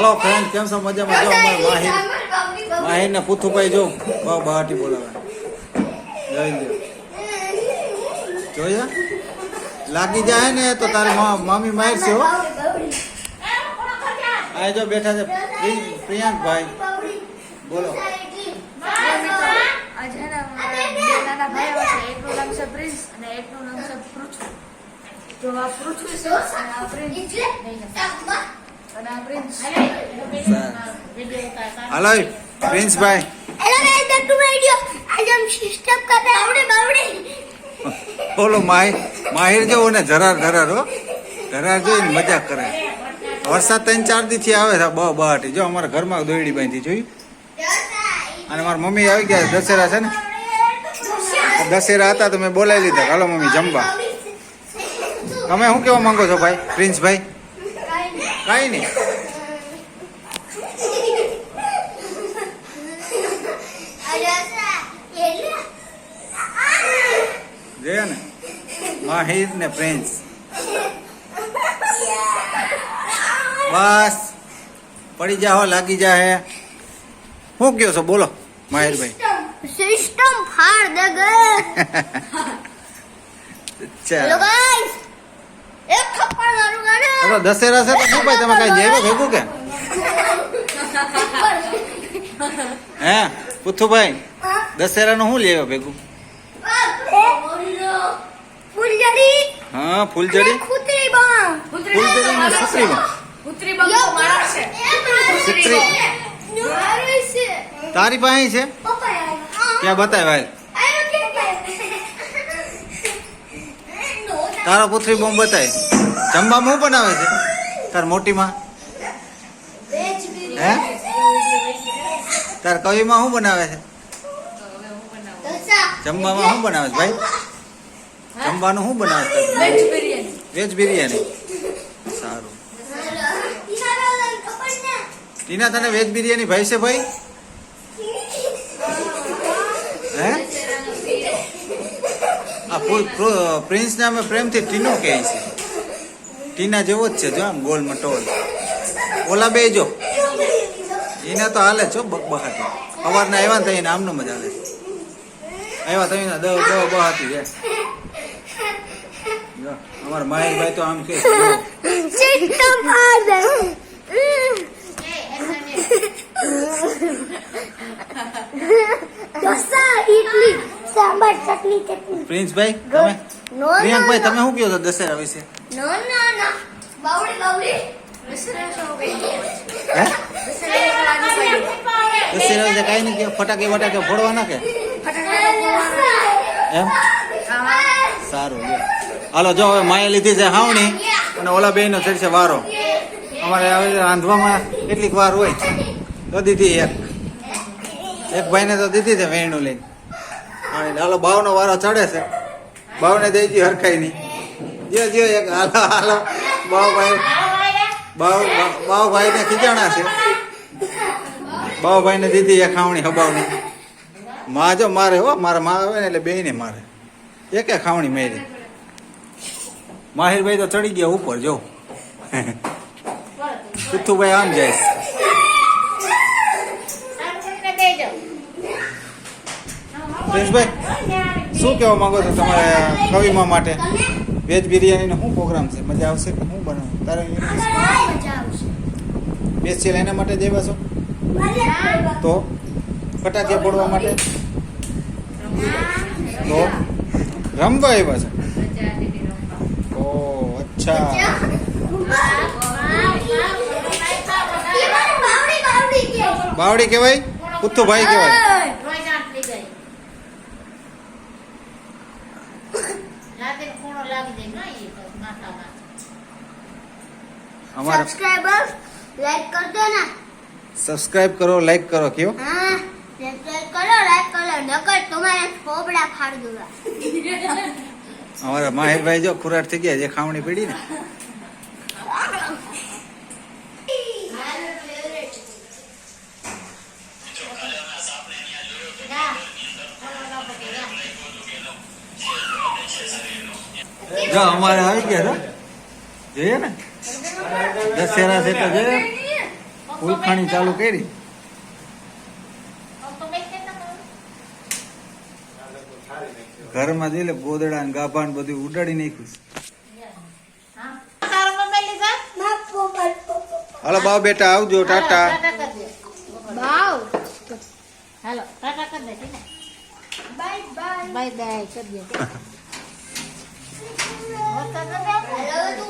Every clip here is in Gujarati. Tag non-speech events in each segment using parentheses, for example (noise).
હલો ફ્રેન્ડ કેમ છો? મજામાં? જો અમારે માહિર માહિર ને પુથુભાઈ જો. બહુ બહાટી બોલાવે. જોઈ જોયા? લાગી જાય ને તો તારી મા- મામી માહિર છે હો. આ જો બેઠા છે પ્રિ- પ્રિયાંકભાઈ. બોલો. પ્રિન્સ અને hello Princebhai hello guys back to my video આજ હમ સિસ્ટમ કર રહે આવડે બાવડે બોલો માહી માહિર જો ને જરા ધરાર હો ધરાર જોઈને મજા કરે. વરસાદ ત્રણ ચાર દીથી આવે છે બ બહાટી જો અમારા ઘરમાં દોયડી બાંધી જોઈ અને મારા મમ્મી આવી ગયા દશેરા છે ને? દશેરા હતા તો મેં બોલાવી લીધા હાલો મમ્મી જમવા. તમે શું કહેવા માંગો છો ભાઈ? પ્રિન્સભાઈ है नहीं। ने फ्रेंड्स बस पड़ी जाओ लागी जाए। हूँ क्यों सो बोलो माहिर भाई। सिस्टम फाड़ दे गए (laughs) अच्छा દશેરા છે તો શું ભાઈ, તમે કઈ જઈ ભેગું કે? હે, પુથુભાઈ દશેરા નું શું લેવા ભેગું? હા, ફૂલજડી? ફૂલજડી તારી પાસે છે? ક્યાં બતાય ભાઈ તારા પુત્રી બોમ્બ બતાય. જમવામાં શું બનાવે છે? તાર મોટીમાં? હે? તાર કવિમાં શું બનાવે છે? જમવામાં શું બનાવે છે ભાઈ? જમવાનું શું બનાવે છે વેજ બિરયાની સારું. ટીના તને વેજ બિરયાની ભાઈ છે ભાઈ? હે? આ પ્રિન્સને અમે પ્રેમથી ટીનો કહે છે. ટીના જેવો જ છે જો આમ ગોલમાં ટોલ ઓલા બે જો એના તો હાલે છો બહાટી સવારના આવ્યા ને તો એને આમનો મજા હાલે આવ્યા તો એના દવ દવ બહાટી જાય અમારા માહિરભાઈ તો આમ કે પ્રિન્સભાઈ તમે પ્રિયંકભાઈ તમે શું કહો છો દશેરા વિશે નો નો નો બાવડી બાવડી કઈ ફટાકે વટાકે ફોડવાના કે એમ સારું હાલો જો હવે માએ લીધી છે હાવણી અને ઓલા બેનો ચડશે વારો અમારે હવે રાંધવામાં કેટલીક વાર હોય. તો દીધી એક. એક ભાઈને તો દીધી છે વેણું લઈને. હાલો બાવનો વારો ચડે છે. બાવને દઈ દી હરખાઈ નહીં જો જો, એક હાલો હાલો. બાવભાઈ બાવ બાવભાઈને ખીજાણા છે. બાવભાઈને દીધી એ ખાવણી હબાવની માં જો મારે, હો, મારા માં આવે ને એટલે બેયને મારે. એકે ખાવણી મેરી. માહિરભાઈ તો ચડી ગયા ઉપર, જો. પિથુભાઈ આમ જાય. પ્રિન્સભાઈ, શું કહેવા માંગો છો તમારે કવિમા માટે? વેજ બિરયાનીનો શું પ્રોગ્રામ છે? મજા આવશે કે શું બનાવું? તારે સ્પેશિયલ એના માટે જ આવ્યા છો? તો? ફટાકિયા ફોડવા માટે? તો? રમવા આવ્યા છે? ઓ અચ્છા. બાવડી કહેવાય પુથ્થુભાઈ કહેવાય અમારા સબસ્ક્રાઇબર લાઈક કર ને. સબસ્ક્રાઇબ કરો લાઈક કરો કેવો? હા કરો લાઈક કરો નકર તમારા થોબડા ફાડ દઉં અમારા માહિતભાઈ જો ખુરાટ થઈ ગયા જે ખાવણી પડી ને. જો અમારે આવી ગયા જોઈએ ને? દશેરા છે તો ફૂલખાણી ચાલુ કરી. ઘરમાં જઈ લે ગોદડા ને ગાભા ને બધું ઉડાડી નાખ્યું હાલો બાવ બેટા આવજો ટાટા. બાવ. હાલો ટાટા કર દે બાય બાય બાય બાય કર દે. (laughs)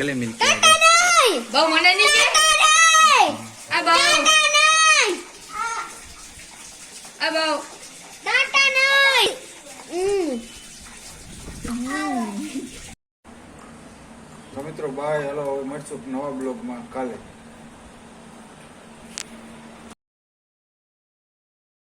ગલે મિલતી બહુ મને નહીં કે. આ બહુ. આ બહુ. ટાટા નહીં. તો મિત્રો બાય હેલો હવે મળશું નવા બ્લોગમાં કાલે.